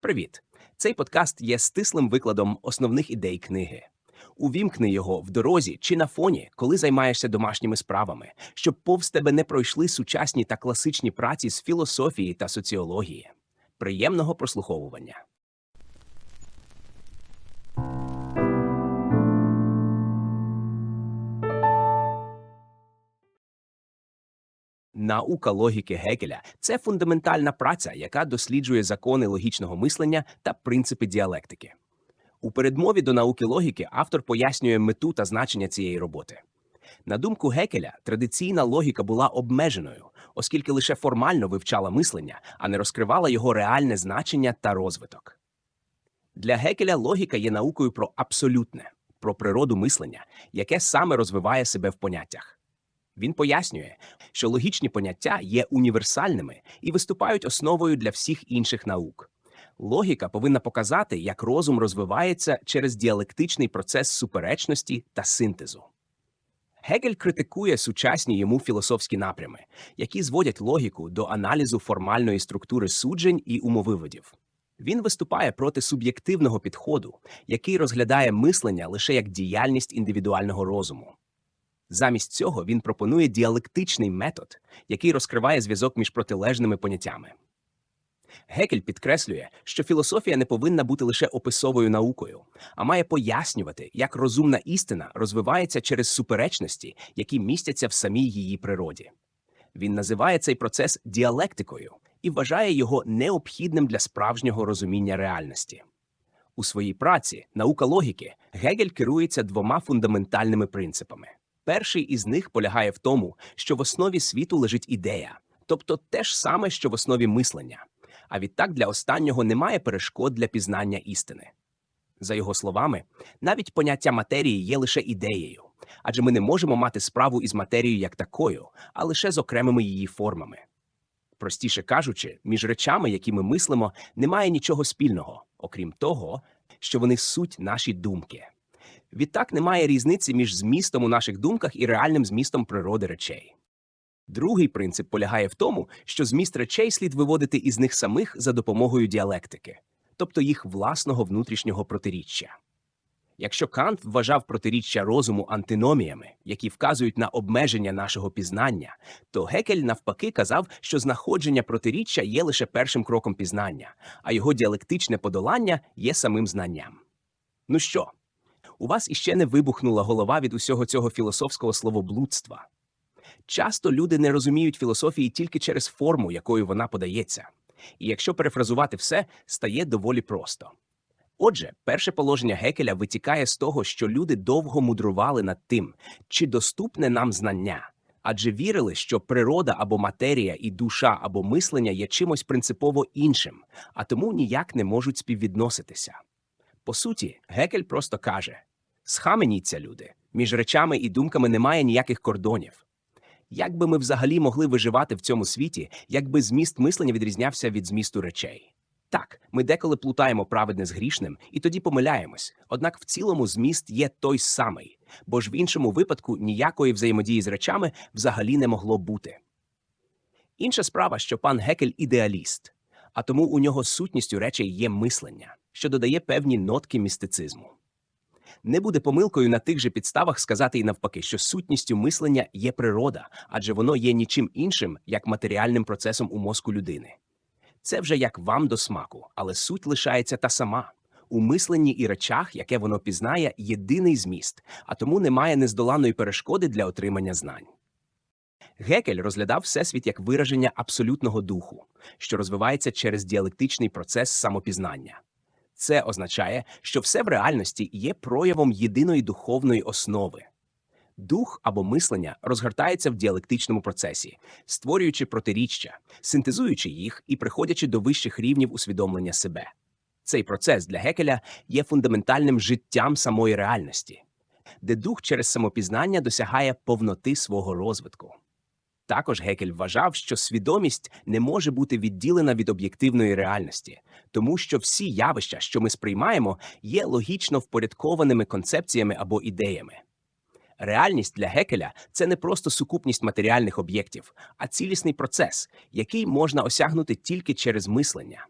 Привіт! Цей подкаст є стислим викладом основних ідей книги. Увімкни його в дорозі чи на фоні, коли займаєшся домашніми справами, щоб повз тебе не пройшли сучасні та класичні праці з філософії та соціології. Приємного прослуховування. Наука логіки Гекеля це фундаментальна праця, яка досліджує закони логічного мислення та принципи діалектики. У передмові до науки логіки автор пояснює мету та значення цієї роботи. На думку Гекеля, традиційна логіка була обмеженою, оскільки лише формально вивчала мислення, а не розкривала його реальне значення та розвиток. Для Гекеля логіка є наукою про абсолютне, про природу мислення, яке саме розвиває себе в поняттях. Він пояснює, що логічні поняття є універсальними і виступають основою для всіх інших наук. Логіка повинна показати, як розум розвивається через діалектичний процес суперечності та синтезу. Гегель критикує сучасні йому філософські напрями, які зводять логіку до аналізу формальної структури суджень і умовиводів. Він виступає проти суб'єктивного підходу, який розглядає мислення лише як діяльність індивідуального розуму. Замість цього він пропонує діалектичний метод, який розкриває зв'язок між протилежними поняттями. Гекель підкреслює, що філософія не повинна бути лише описовою наукою, а має пояснювати, як розумна істина розвивається через суперечності, які містяться в самій її природі. Він називає цей процес діалектикою і вважає його необхідним для справжнього розуміння реальності. У своїй праці наука логіки Гегель керується двома фундаментальними принципами. Перший із них полягає в тому, що в основі світу лежить ідея, тобто те ж саме, що в основі мислення. А відтак для останнього немає перешкод для пізнання істини. За його словами, навіть поняття матерії є лише ідеєю, адже ми не можемо мати справу із матерією як такою, а лише з окремими її формами. Простіше кажучи, між речами, які ми мислимо, немає нічого спільного, окрім того, що вони суть наші думки. Відтак немає різниці між змістом у наших думках і реальним змістом природи речей. Другий принцип полягає в тому, що зміст речей слід виводити із них самих за допомогою діалектики, тобто їх власного внутрішнього протиріччя. Якщо Кант вважав протиріччя розуму антиноміями, які вказують на обмеження нашого пізнання, то Гекель навпаки казав, що знаходження протиріччя є лише першим кроком пізнання, а його діалектичне подолання є самим знанням. Ну що, у вас іще не вибухнула голова від усього цього філософського словоблудства. Часто люди не розуміють філософії тільки через форму, якою вона подається. І якщо перефразувати все, стає доволі просто. Отже, перше положення Гекеля витікає з того, що люди довго мудрували над тим, чи доступне нам знання, адже вірили, що природа або матерія і душа або мислення є чимось принципово іншим, а тому ніяк не можуть співвідноситися. По суті, Гекель просто каже схаменіться, люди, між речами і думками немає ніяких кордонів. Як би ми взагалі могли виживати в цьому світі, якби зміст мислення відрізнявся від змісту речей? Так, ми деколи плутаємо праведне з грішним і тоді помиляємось, однак в цілому зміст є той самий, бо ж в іншому випадку ніякої взаємодії з речами взагалі не могло бути. Інша справа, що пан Гекель ідеаліст, а тому у нього сутністю речей є мислення, що додає певні нотки містицизму. Не буде помилкою на тих же підставах сказати і навпаки, що сутністю мислення є природа, адже воно є нічим іншим, як матеріальним процесом у мозку людини. Це вже як вам до смаку, але суть лишається та сама. У мисленні і речах, яке воно пізнає, єдиний зміст, а тому немає нездоланної перешкоди для отримання знань. Гекель розглядав всесвіт як вираження абсолютного духу, що розвивається через діалектичний процес самопізнання. Це означає, що все в реальності є проявом єдиної духовної основи. Дух або мислення розгортається в діалектичному процесі, створюючи протиріччя, синтезуючи їх і приходячи до вищих рівнів усвідомлення себе. Цей процес для Гекеля є фундаментальним життям самої реальності, де дух через самопізнання досягає повноти свого розвитку. Також Гекель вважав, що свідомість не може бути відділена від об'єктивної реальності, тому що всі явища, що ми сприймаємо, є логічно впорядкованими концепціями або ідеями. Реальність для Гекеля це не просто сукупність матеріальних об'єктів, а цілісний процес, який можна осягнути тільки через мислення.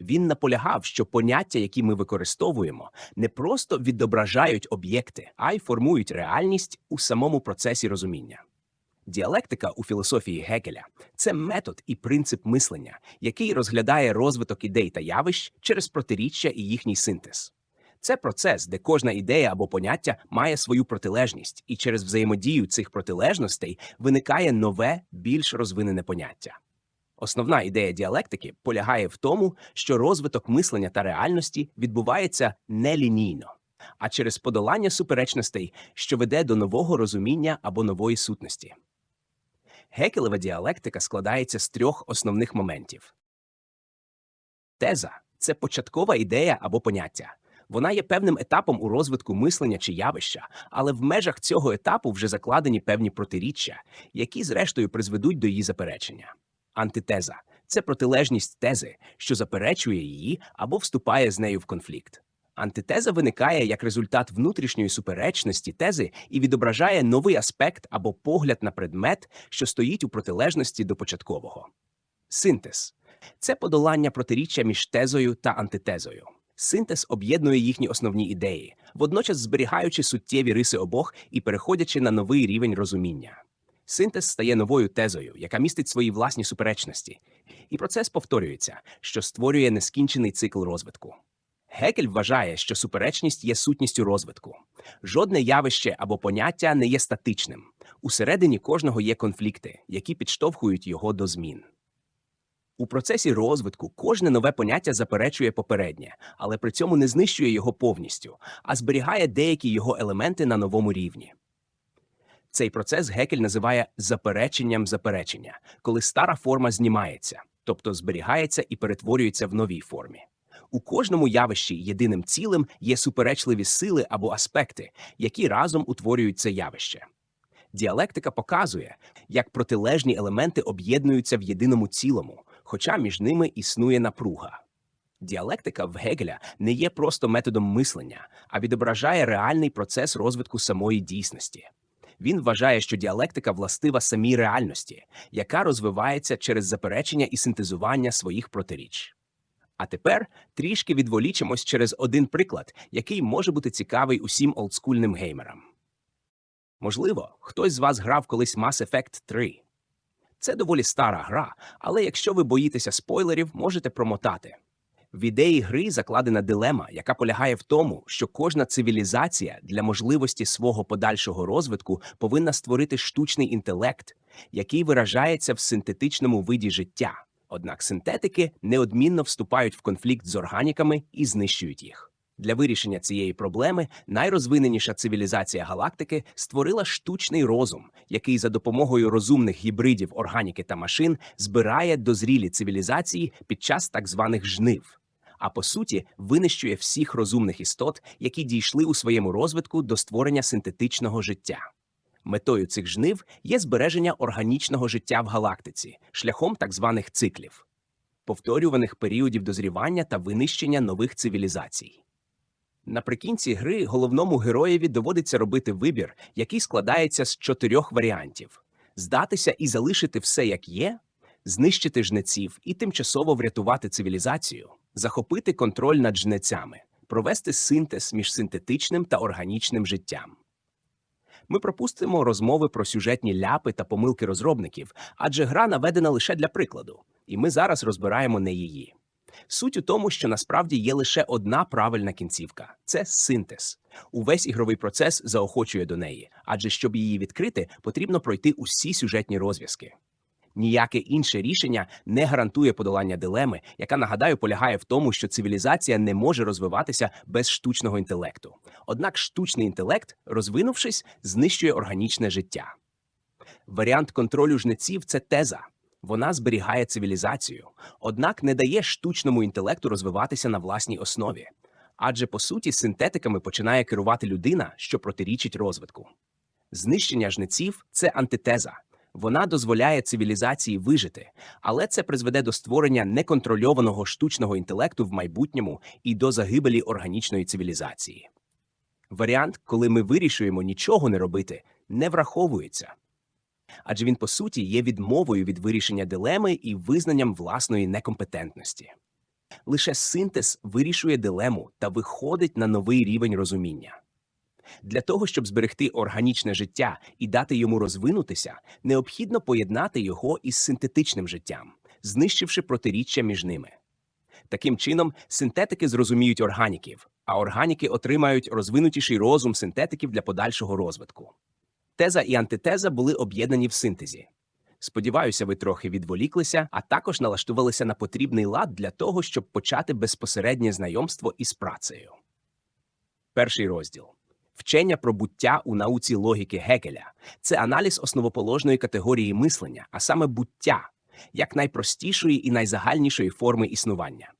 Він наполягав, що поняття, які ми використовуємо, не просто відображають об'єкти, а й формують реальність у самому процесі розуміння. Діалектика у філософії Гекеля це метод і принцип мислення, який розглядає розвиток ідей та явищ через протиріччя і їхній синтез. Це процес, де кожна ідея або поняття має свою протилежність, і через взаємодію цих протилежностей виникає нове, більш розвинене поняття. Основна ідея діалектики полягає в тому, що розвиток мислення та реальності відбувається нелінійно, а через подолання суперечностей, що веде до нового розуміння або нової сутності. Гекелева діалектика складається з трьох основних моментів. Теза це початкова ідея або поняття. Вона є певним етапом у розвитку мислення чи явища, але в межах цього етапу вже закладені певні протиріччя, які, зрештою, призведуть до її заперечення. Антитеза це протилежність тези, що заперечує її або вступає з нею в конфлікт. Антитеза виникає як результат внутрішньої суперечності тези і відображає новий аспект або погляд на предмет, що стоїть у протилежності до початкового. Синтез це подолання протиріччя між тезою та антитезою. Синтез об'єднує їхні основні ідеї, водночас зберігаючи суттєві риси обох і переходячи на новий рівень розуміння. Синтез стає новою тезою, яка містить свої власні суперечності, і процес повторюється, що створює нескінчений цикл розвитку. Гекель вважає, що суперечність є сутністю розвитку. Жодне явище або поняття не є статичним. Усередині кожного є конфлікти, які підштовхують його до змін. У процесі розвитку кожне нове поняття заперечує попереднє, але при цьому не знищує його повністю, а зберігає деякі його елементи на новому рівні. Цей процес Гекель називає запереченням заперечення, коли стара форма знімається, тобто зберігається і перетворюється в новій формі. У кожному явищі єдиним цілим є суперечливі сили або аспекти, які разом утворюють це явище. Діалектика показує, як протилежні елементи об'єднуються в єдиному цілому, хоча між ними існує напруга. Діалектика в Гегеля не є просто методом мислення, а відображає реальний процес розвитку самої дійсності. Він вважає, що діалектика властива самій реальності, яка розвивається через заперечення і синтезування своїх протиріч. А тепер трішки відволічимось через один приклад, який може бути цікавий усім олдскульним геймерам. Можливо, хтось з вас грав колись Mass Effect 3. Це доволі стара гра, але якщо ви боїтеся спойлерів, можете промотати. В ідеї гри закладена дилема, яка полягає в тому, що кожна цивілізація для можливості свого подальшого розвитку повинна створити штучний інтелект, який виражається в синтетичному виді життя. Однак синтетики неодмінно вступають в конфлікт з органіками і знищують їх. Для вирішення цієї проблеми найрозвиненіша цивілізація галактики створила штучний розум, який за допомогою розумних гібридів органіки та машин збирає дозрілі цивілізації під час так званих жнив. А по суті, винищує всіх розумних істот, які дійшли у своєму розвитку до створення синтетичного життя. Метою цих жнив є збереження органічного життя в галактиці шляхом так званих циклів, повторюваних періодів дозрівання та винищення нових цивілізацій. Наприкінці гри головному героєві доводиться робити вибір, який складається з чотирьох варіантів: здатися і залишити все як є, знищити жнеців і тимчасово врятувати цивілізацію, захопити контроль над жнецями, провести синтез між синтетичним та органічним життям. Ми пропустимо розмови про сюжетні ляпи та помилки розробників, адже гра наведена лише для прикладу, і ми зараз розбираємо не її. Суть у тому, що насправді є лише одна правильна кінцівка це синтез. Увесь ігровий процес заохочує до неї, адже щоб її відкрити, потрібно пройти усі сюжетні розв'язки. Ніяке інше рішення не гарантує подолання дилеми, яка нагадаю полягає в тому, що цивілізація не може розвиватися без штучного інтелекту. Однак штучний інтелект, розвинувшись, знищує органічне життя. Варіант контролю жнеців це теза. Вона зберігає цивілізацію, однак не дає штучному інтелекту розвиватися на власній основі. Адже по суті синтетиками починає керувати людина, що протирічить розвитку. Знищення жнеців це антитеза. Вона дозволяє цивілізації вижити, але це призведе до створення неконтрольованого штучного інтелекту в майбутньому і до загибелі органічної цивілізації. Варіант, коли ми вирішуємо нічого не робити, не враховується. Адже він, по суті, є відмовою від вирішення дилеми і визнанням власної некомпетентності. Лише синтез вирішує дилему та виходить на новий рівень розуміння. Для того, щоб зберегти органічне життя і дати йому розвинутися, необхідно поєднати його із синтетичним життям, знищивши протиріччя між ними. Таким чином, синтетики зрозуміють органіків, а органіки отримають розвинутіший розум синтетиків для подальшого розвитку. Теза і антитеза були об'єднані в синтезі. Сподіваюся, ви трохи відволіклися, а також налаштувалися на потрібний лад для того, щоб почати безпосереднє знайомство із працею. Перший розділ Вчення про буття у науці логіки Гегеля це аналіз основоположної категорії мислення, а саме буття, як найпростішої і найзагальнішої форми існування.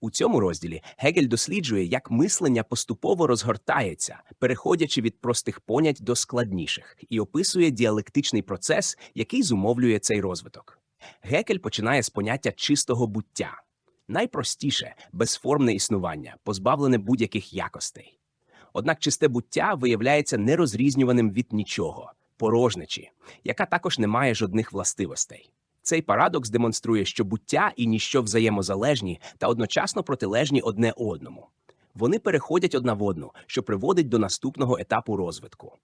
У цьому розділі Гегель досліджує, як мислення поступово розгортається, переходячи від простих понять до складніших, і описує діалектичний процес, який зумовлює цей розвиток. Гегель починає з поняття чистого буття найпростіше безформне існування, позбавлене будь-яких якостей. Однак чисте буття виявляється нерозрізнюваним від нічого, порожнечі, яка також не має жодних властивостей. Цей парадокс демонструє, що буття і ніщо взаємозалежні та одночасно протилежні одне одному. Вони переходять одна в одну, що приводить до наступного етапу розвитку.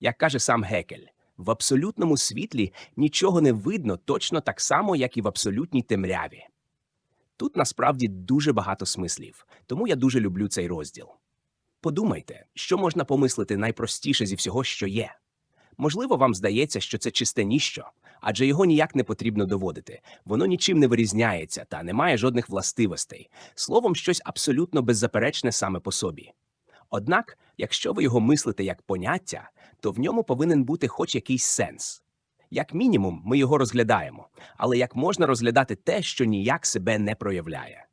Як каже сам Гекель, в абсолютному світлі нічого не видно точно так само, як і в абсолютній темряві. Тут насправді дуже багато смислів, тому я дуже люблю цей розділ. Подумайте, що можна помислити найпростіше зі всього, що є. Можливо, вам здається, що це чисте ніщо, адже його ніяк не потрібно доводити. Воно нічим не вирізняється та не має жодних властивостей, словом, щось абсолютно беззаперечне саме по собі. Однак, якщо ви його мислите як поняття, то в ньому повинен бути хоч якийсь сенс. Як мінімум, ми його розглядаємо, але як можна розглядати те, що ніяк себе не проявляє?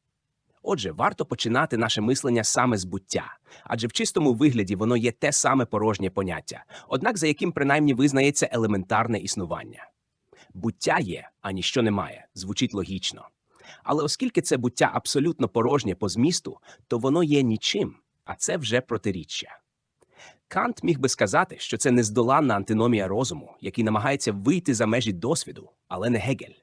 Отже, варто починати наше мислення саме з буття, адже в чистому вигляді воно є те саме порожнє поняття, однак за яким принаймні визнається елементарне існування. Буття є, а ніщо немає, звучить логічно. Але оскільки це буття абсолютно порожнє по змісту, то воно є нічим, а це вже протиріччя. Кант міг би сказати, що це нездоланна антиномія розуму, який намагається вийти за межі досвіду, але не Гегель.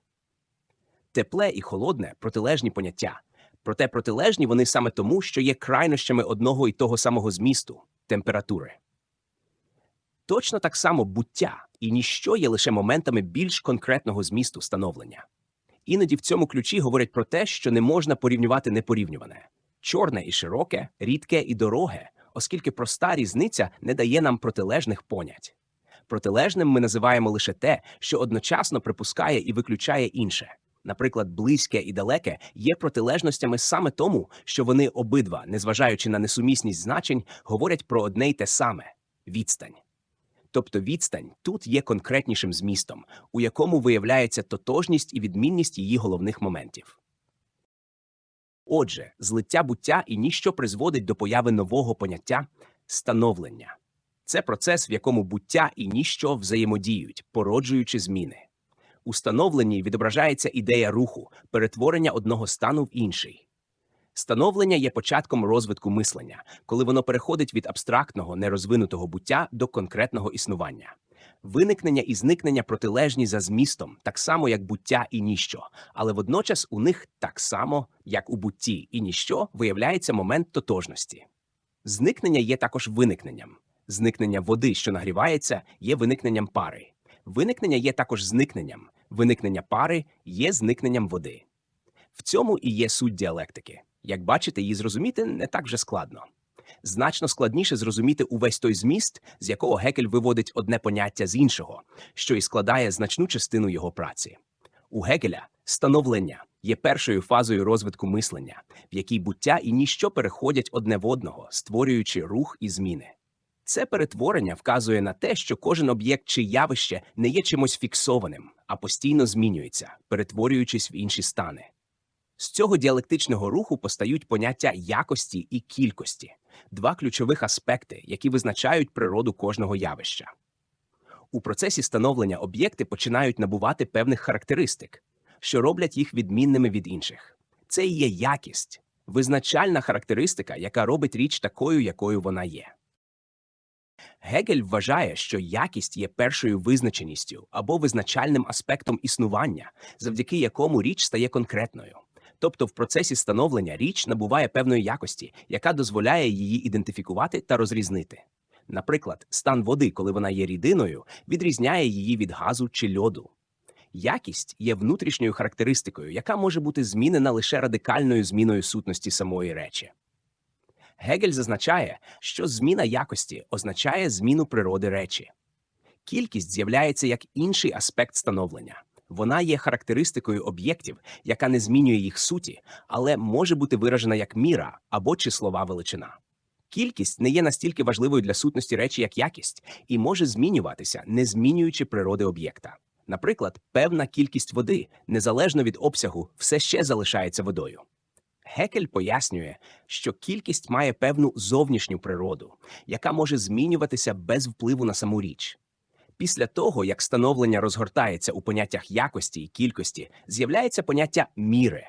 Тепле і холодне протилежні поняття, проте протилежні вони саме тому, що є крайнощами одного і того самого змісту температури. Точно так само буття і ніщо є лише моментами більш конкретного змісту становлення. Іноді в цьому ключі говорять про те, що не можна порівнювати непорівнюване чорне і широке, рідке і дороге, оскільки проста різниця не дає нам протилежних понять. Протилежним ми називаємо лише те, що одночасно припускає і виключає інше. Наприклад, близьке і далеке є протилежностями саме тому, що вони обидва, незважаючи на несумісність значень, говорять про одне й те саме відстань. Тобто відстань тут є конкретнішим змістом, у якому виявляється тотожність і відмінність її головних моментів. Отже, злиття буття і ніщо призводить до появи нового поняття становлення. Це процес, в якому буття і ніщо взаємодіють, породжуючи зміни. У становленні відображається ідея руху, перетворення одного стану в інший. Становлення є початком розвитку мислення, коли воно переходить від абстрактного, нерозвинутого буття до конкретного існування. Виникнення і зникнення протилежні за змістом, так само як буття і ніщо, але водночас у них так само, як у бутті і ніщо, виявляється момент тотожності. Зникнення є також виникненням. Зникнення води, що нагрівається, є виникненням пари. Виникнення є також зникненням. Виникнення пари є зникненням води. В цьому і є суть діалектики. Як бачите, її зрозуміти не так вже складно. Значно складніше зрозуміти увесь той зміст, з якого Гекель виводить одне поняття з іншого, що і складає значну частину його праці. У Гегеля становлення є першою фазою розвитку мислення, в якій буття і ніщо переходять одне в одного, створюючи рух і зміни. Це перетворення вказує на те, що кожен об'єкт чи явище не є чимось фіксованим, а постійно змінюється, перетворюючись в інші стани. З цього діалектичного руху постають поняття якості і кількості два ключових аспекти, які визначають природу кожного явища. У процесі становлення об'єкти починають набувати певних характеристик, що роблять їх відмінними від інших. Це і є якість, визначальна характеристика, яка робить річ такою, якою вона є. Гегель вважає, що якість є першою визначеністю або визначальним аспектом існування, завдяки якому річ стає конкретною. Тобто в процесі становлення річ набуває певної якості, яка дозволяє її ідентифікувати та розрізнити. Наприклад, стан води, коли вона є рідиною, відрізняє її від газу чи льоду. Якість є внутрішньою характеристикою, яка може бути змінена лише радикальною зміною сутності самої речі. Гегель зазначає, що зміна якості означає зміну природи речі. Кількість з'являється як інший аспект становлення. Вона є характеристикою об'єктів, яка не змінює їх суті, але може бути виражена як міра або числова величина. Кількість не є настільки важливою для сутності речі, як якість, і може змінюватися, не змінюючи природи об'єкта. Наприклад, певна кількість води, незалежно від обсягу, все ще залишається водою. Гекель пояснює, що кількість має певну зовнішню природу, яка може змінюватися без впливу на саму річ. Після того, як становлення розгортається у поняттях якості і кількості, з'являється поняття міри.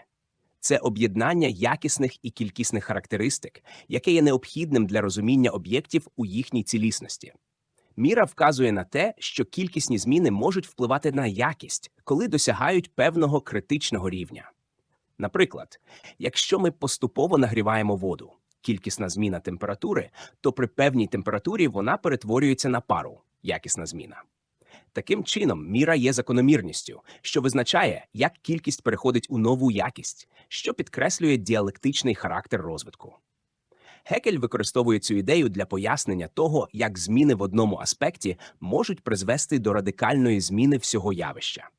Це об'єднання якісних і кількісних характеристик, яке є необхідним для розуміння об'єктів у їхній цілісності. Міра вказує на те, що кількісні зміни можуть впливати на якість, коли досягають певного критичного рівня. Наприклад, якщо ми поступово нагріваємо воду, кількісна зміна температури, то при певній температурі вона перетворюється на пару якісна зміна. Таким чином, міра є закономірністю, що визначає, як кількість переходить у нову якість, що підкреслює діалектичний характер розвитку. Гекель використовує цю ідею для пояснення того, як зміни в одному аспекті можуть призвести до радикальної зміни всього явища.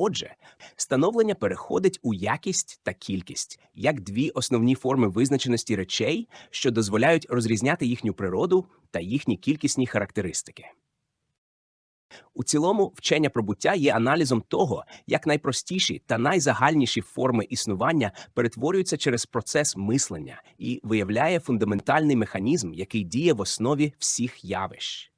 Отже, становлення переходить у якість та кількість як дві основні форми визначеності речей, що дозволяють розрізняти їхню природу та їхні кількісні характеристики. У цілому, вчення про буття є аналізом того, як найпростіші та найзагальніші форми існування перетворюються через процес мислення і виявляє фундаментальний механізм, який діє в основі всіх явищ.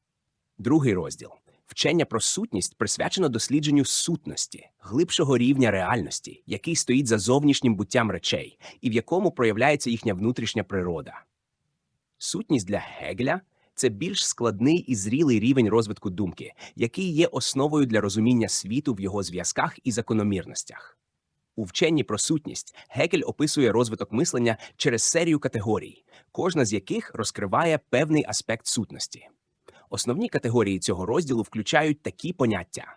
Другий розділ вчення про сутність присвячено дослідженню сутності, глибшого рівня реальності, який стоїть за зовнішнім буттям речей, і в якому проявляється їхня внутрішня природа. Сутність для Гегеля це більш складний і зрілий рівень розвитку думки, який є основою для розуміння світу в його зв'язках і закономірностях. У вченні про сутність Гегель описує розвиток мислення через серію категорій, кожна з яких розкриває певний аспект сутності. Основні категорії цього розділу включають такі поняття.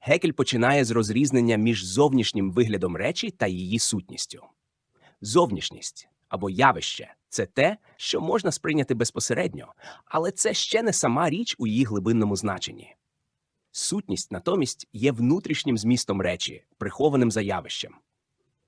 Гекель починає з розрізнення між зовнішнім виглядом речі та її сутністю. Зовнішність або явище це те, що можна сприйняти безпосередньо, але це ще не сама річ у її глибинному значенні. Сутність натомість є внутрішнім змістом речі, прихованим за явищем.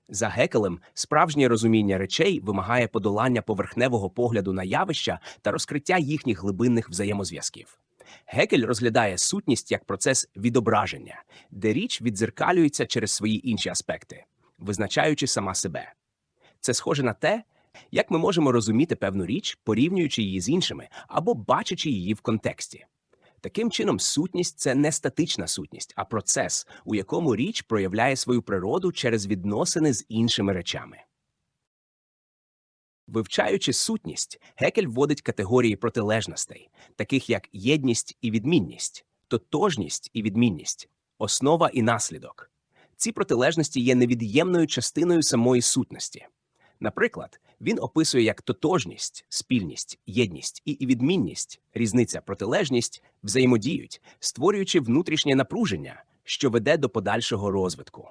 За Гекелем, справжнє розуміння речей вимагає подолання поверхневого погляду на явища та розкриття їхніх глибинних взаємозв'язків. Гекель розглядає сутність як процес відображення, де річ віддзеркалюється через свої інші аспекти, визначаючи сама себе. Це схоже на те, як ми можемо розуміти певну річ, порівнюючи її з іншими або бачачи її в контексті. Таким чином, сутність це не статична сутність, а процес, у якому річ проявляє свою природу через відносини з іншими речами. Вивчаючи сутність, Гекель вводить категорії протилежностей, таких як єдність і відмінність, тотожність і відмінність, основа і наслідок. Ці протилежності є невід'ємною частиною самої сутності. Наприклад, він описує як тотожність, спільність, єдність і відмінність, різниця, протилежність взаємодіють, створюючи внутрішнє напруження, що веде до подальшого розвитку.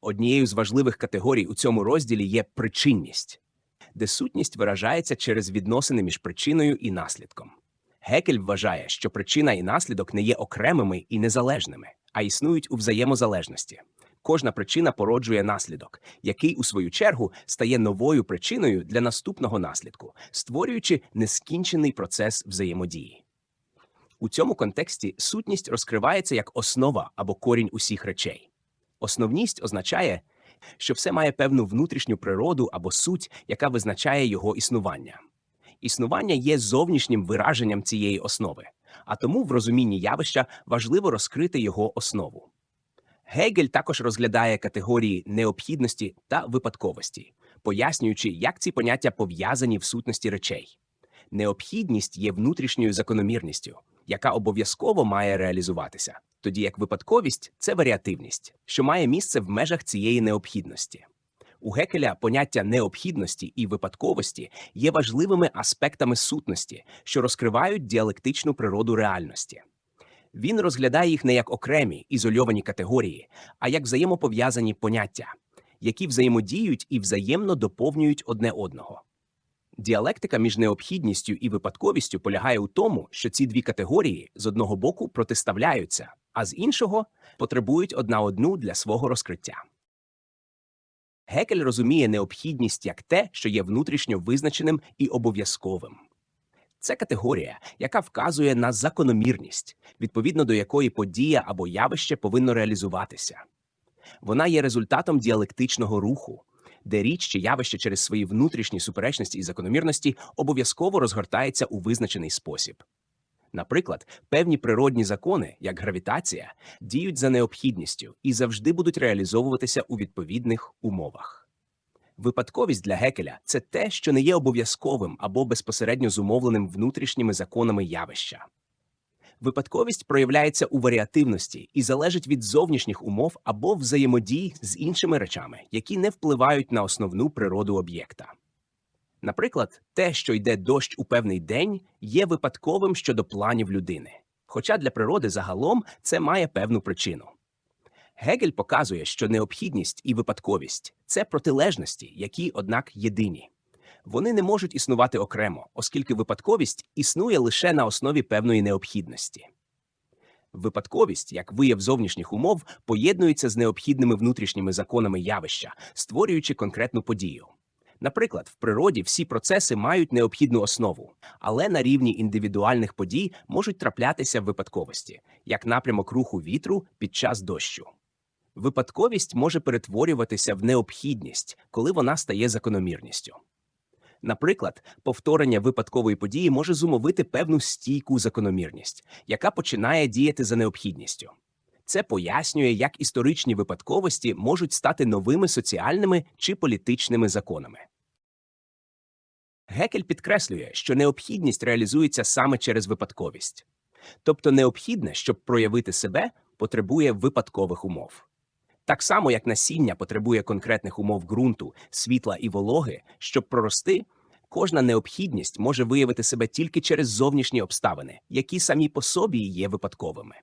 Однією з важливих категорій у цьому розділі є причинність, де сутність виражається через відносини між причиною і наслідком. Гекель вважає, що причина і наслідок не є окремими і незалежними, а існують у взаємозалежності. Кожна причина породжує наслідок, який, у свою чергу, стає новою причиною для наступного наслідку, створюючи нескінчений процес взаємодії. У цьому контексті сутність розкривається як основа або корінь усіх речей. Основність означає, що все має певну внутрішню природу або суть, яка визначає його існування. Існування є зовнішнім вираженням цієї основи, а тому в розумінні явища важливо розкрити його основу. Гегель також розглядає категорії необхідності та випадковості, пояснюючи, як ці поняття пов'язані в сутності речей. Необхідність є внутрішньою закономірністю, яка обов'язково має реалізуватися, тоді як випадковість це варіативність, що має місце в межах цієї необхідності. У Гекеля поняття необхідності і випадковості є важливими аспектами сутності, що розкривають діалектичну природу реальності. Він розглядає їх не як окремі ізольовані категорії, а як взаємопов'язані поняття, які взаємодіють і взаємно доповнюють одне одного. Діалектика між необхідністю і випадковістю полягає у тому, що ці дві категорії з одного боку протиставляються, а з іншого потребують одна одну для свого розкриття. Гекель розуміє необхідність як те, що є внутрішньо визначеним і обов'язковим. Це категорія, яка вказує на закономірність, відповідно до якої подія або явище повинно реалізуватися. Вона є результатом діалектичного руху, де річ чи явище через свої внутрішні суперечності і закономірності обов'язково розгортається у визначений спосіб. Наприклад, певні природні закони, як гравітація, діють за необхідністю і завжди будуть реалізовуватися у відповідних умовах. Випадковість для Гекеля це те, що не є обов'язковим або безпосередньо зумовленим внутрішніми законами явища. Випадковість проявляється у варіативності і залежить від зовнішніх умов або взаємодій з іншими речами, які не впливають на основну природу об'єкта. Наприклад, те, що йде дощ у певний день, є випадковим щодо планів людини, хоча для природи загалом це має певну причину. Гегель показує, що необхідність і випадковість це протилежності, які, однак, єдині. Вони не можуть існувати окремо, оскільки випадковість існує лише на основі певної необхідності. Випадковість, як вияв зовнішніх умов, поєднується з необхідними внутрішніми законами явища, створюючи конкретну подію. Наприклад, в природі всі процеси мають необхідну основу, але на рівні індивідуальних подій можуть траплятися випадковості, як напрямок руху вітру під час дощу. Випадковість може перетворюватися в необхідність, коли вона стає закономірністю. Наприклад, повторення випадкової події може зумовити певну стійку закономірність, яка починає діяти за необхідністю. Це пояснює, як історичні випадковості можуть стати новими соціальними чи політичними законами. Гекель підкреслює, що необхідність реалізується саме через випадковість. Тобто необхідне, щоб проявити себе, потребує випадкових умов. Так само, як насіння потребує конкретних умов ґрунту, світла і вологи, щоб прорости, кожна необхідність може виявити себе тільки через зовнішні обставини, які самі по собі є випадковими.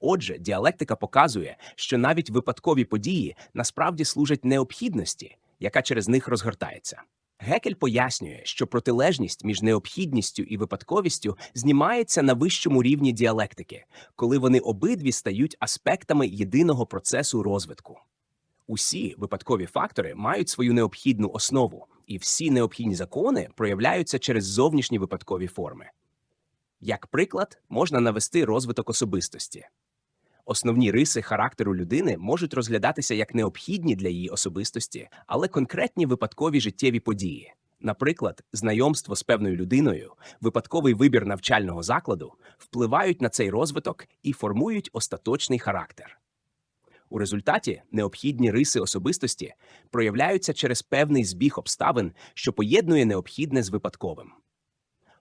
Отже, діалектика показує, що навіть випадкові події насправді служать необхідності, яка через них розгортається. Гекель пояснює, що протилежність між необхідністю і випадковістю знімається на вищому рівні діалектики, коли вони обидві стають аспектами єдиного процесу розвитку. Усі випадкові фактори мають свою необхідну основу, і всі необхідні закони проявляються через зовнішні випадкові форми. Як приклад, можна навести розвиток особистості. Основні риси характеру людини можуть розглядатися як необхідні для її особистості, але конкретні випадкові життєві події, наприклад, знайомство з певною людиною, випадковий вибір навчального закладу, впливають на цей розвиток і формують остаточний характер. У результаті необхідні риси особистості проявляються через певний збіг обставин, що поєднує необхідне з випадковим.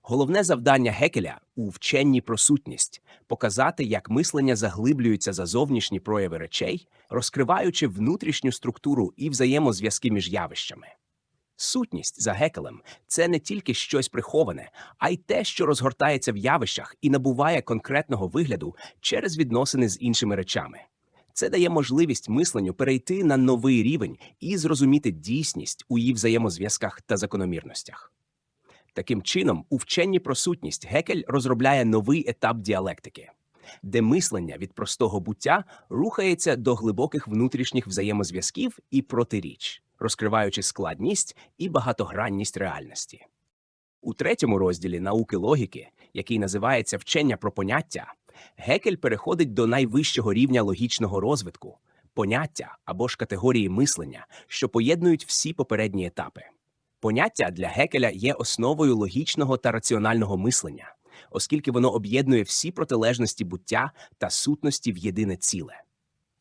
Головне завдання Гекеля у вченні про сутність показати, як мислення заглиблюється за зовнішні прояви речей, розкриваючи внутрішню структуру і взаємозв'язки між явищами. Сутність за Гекелем це не тільки щось приховане, а й те, що розгортається в явищах і набуває конкретного вигляду через відносини з іншими речами. Це дає можливість мисленню перейти на новий рівень і зрозуміти дійсність у її взаємозв'язках та закономірностях. Таким чином, у вченні про сутність Гекель розробляє новий етап діалектики, де мислення від простого буття рухається до глибоких внутрішніх взаємозв'язків і протиріч, розкриваючи складність і багатогранність реальності. У третьому розділі науки логіки, який називається Вчення про поняття, Гекель переходить до найвищого рівня логічного розвитку поняття або ж категорії мислення, що поєднують всі попередні етапи. Поняття для Гекеля є основою логічного та раціонального мислення, оскільки воно об'єднує всі протилежності буття та сутності в єдине ціле.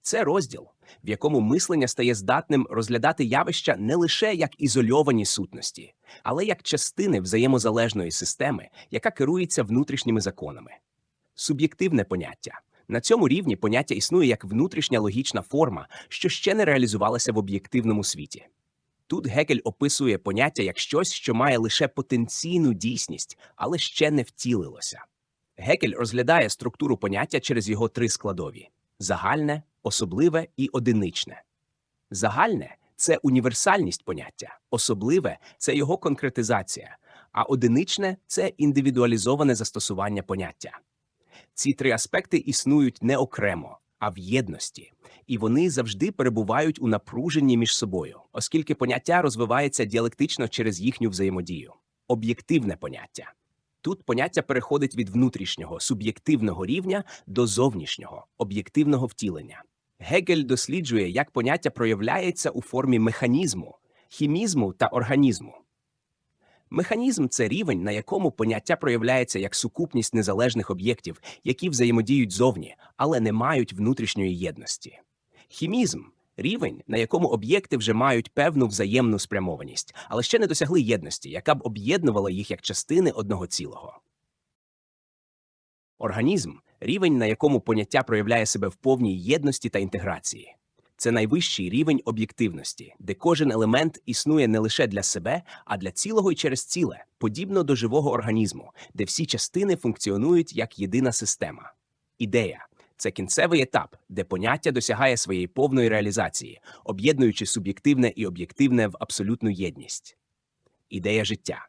Це розділ, в якому мислення стає здатним розглядати явища не лише як ізольовані сутності, але як частини взаємозалежної системи, яка керується внутрішніми законами. Суб'єктивне поняття. На цьому рівні поняття існує як внутрішня логічна форма, що ще не реалізувалася в об'єктивному світі. Тут Гекель описує поняття як щось, що має лише потенційну дійсність, але ще не втілилося. Гекель розглядає структуру поняття через його три складові: загальне, особливе і одиничне. Загальне це універсальність поняття, особливе це його конкретизація, а одиничне це індивідуалізоване застосування поняття. Ці три аспекти існують не окремо, а в єдності, і вони завжди перебувають у напруженні між собою, оскільки поняття розвивається діалектично через їхню взаємодію. Об'єктивне поняття. Тут поняття переходить від внутрішнього суб'єктивного рівня до зовнішнього об'єктивного втілення. Гегель досліджує, як поняття проявляється у формі механізму, хімізму та організму. Механізм це рівень, на якому поняття проявляється як сукупність незалежних об'єктів, які взаємодіють зовні, але не мають внутрішньої єдності. Хімізм рівень, на якому об'єкти вже мають певну взаємну спрямованість, але ще не досягли єдності, яка б об'єднувала їх як частини одного цілого. Організм рівень, на якому поняття проявляє себе в повній єдності та інтеграції. Це найвищий рівень об'єктивності, де кожен елемент існує не лише для себе, а для цілого і через ціле, подібно до живого організму, де всі частини функціонують як єдина система. Ідея це кінцевий етап, де поняття досягає своєї повної реалізації, об'єднуючи суб'єктивне і об'єктивне в абсолютну єдність. Ідея життя.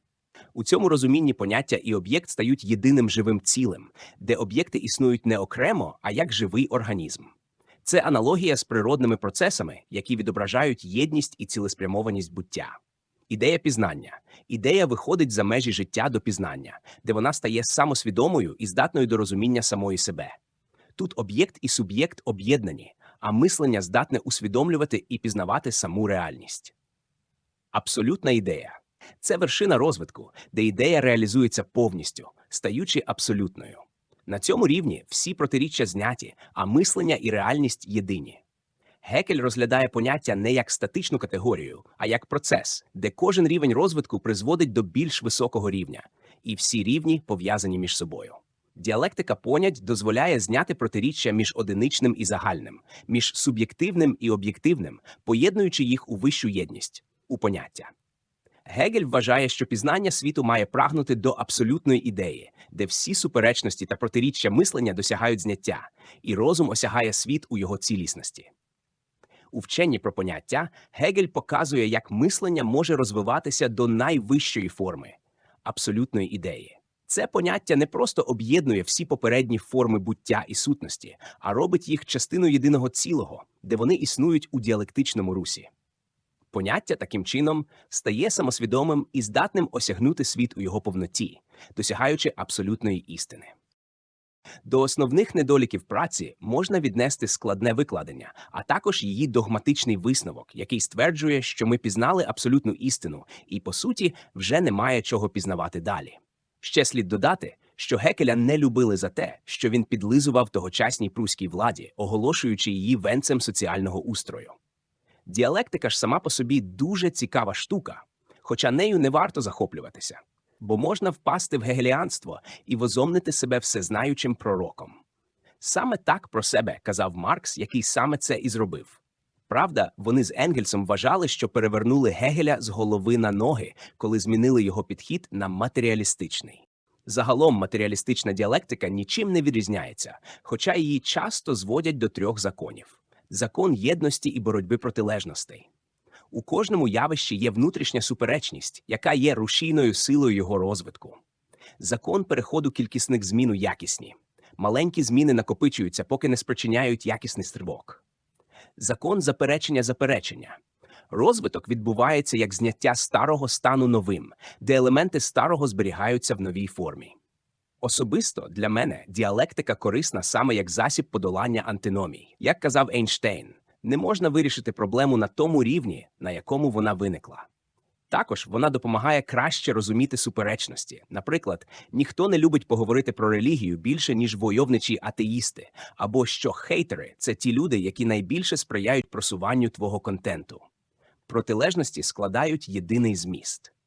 У цьому розумінні поняття і об'єкт стають єдиним живим цілим, де об'єкти існують не окремо, а як живий організм. Це аналогія з природними процесами, які відображають єдність і цілеспрямованість буття. Ідея пізнання. Ідея виходить за межі життя до пізнання, де вона стає самосвідомою і здатною до розуміння самої себе. Тут об'єкт і суб'єкт об'єднані, а мислення здатне усвідомлювати і пізнавати саму реальність. Абсолютна ідея це вершина розвитку, де ідея реалізується повністю, стаючи абсолютною. На цьому рівні всі протиріччя зняті, а мислення і реальність єдині. Гекель розглядає поняття не як статичну категорію, а як процес, де кожен рівень розвитку призводить до більш високого рівня, і всі рівні пов'язані між собою. Діалектика понять дозволяє зняти протиріччя між одиничним і загальним, між суб'єктивним і об'єктивним, поєднуючи їх у вищу єдність у поняття. Гегель вважає, що пізнання світу має прагнути до абсолютної ідеї, де всі суперечності та протиріччя мислення досягають зняття, і розум осягає світ у його цілісності. У вченні про поняття Гегель показує, як мислення може розвиватися до найвищої форми абсолютної ідеї. Це поняття не просто об'єднує всі попередні форми буття і сутності, а робить їх частиною єдиного цілого, де вони існують у діалектичному русі. Поняття таким чином стає самосвідомим і здатним осягнути світ у його повноті, досягаючи абсолютної істини. До основних недоліків праці можна віднести складне викладення, а також її догматичний висновок, який стверджує, що ми пізнали абсолютну істину, і, по суті, вже немає чого пізнавати далі. Ще слід додати, що Гекеля не любили за те, що він підлизував тогочасній пруській владі, оголошуючи її венцем соціального устрою. Діалектика ж сама по собі дуже цікава штука, хоча нею не варто захоплюватися, бо можна впасти в гегеліанство і возомнити себе всезнаючим пророком. Саме так про себе казав Маркс, який саме це і зробив. Правда, вони з Енгельсом вважали, що перевернули Гегеля з голови на ноги, коли змінили його підхід на матеріалістичний. Загалом матеріалістична діалектика нічим не відрізняється, хоча її часто зводять до трьох законів закон єдності і боротьби протилежностей. У кожному явищі є внутрішня суперечність, яка є рушійною силою його розвитку. Закон переходу кількісних змін у якісні. Маленькі зміни накопичуються, поки не спричиняють якісний стрибок. Закон заперечення заперечення. Розвиток відбувається як зняття старого стану новим, де елементи старого зберігаються в новій формі. Особисто для мене діалектика корисна саме як засіб подолання антиномій. Як казав Ейнштейн, не можна вирішити проблему на тому рівні, на якому вона виникла. Також вона допомагає краще розуміти суперечності. Наприклад, ніхто не любить поговорити про релігію більше, ніж войовничі атеїсти, або що хейтери це ті люди, які найбільше сприяють просуванню твого контенту. Протилежності складають єдиний зміст.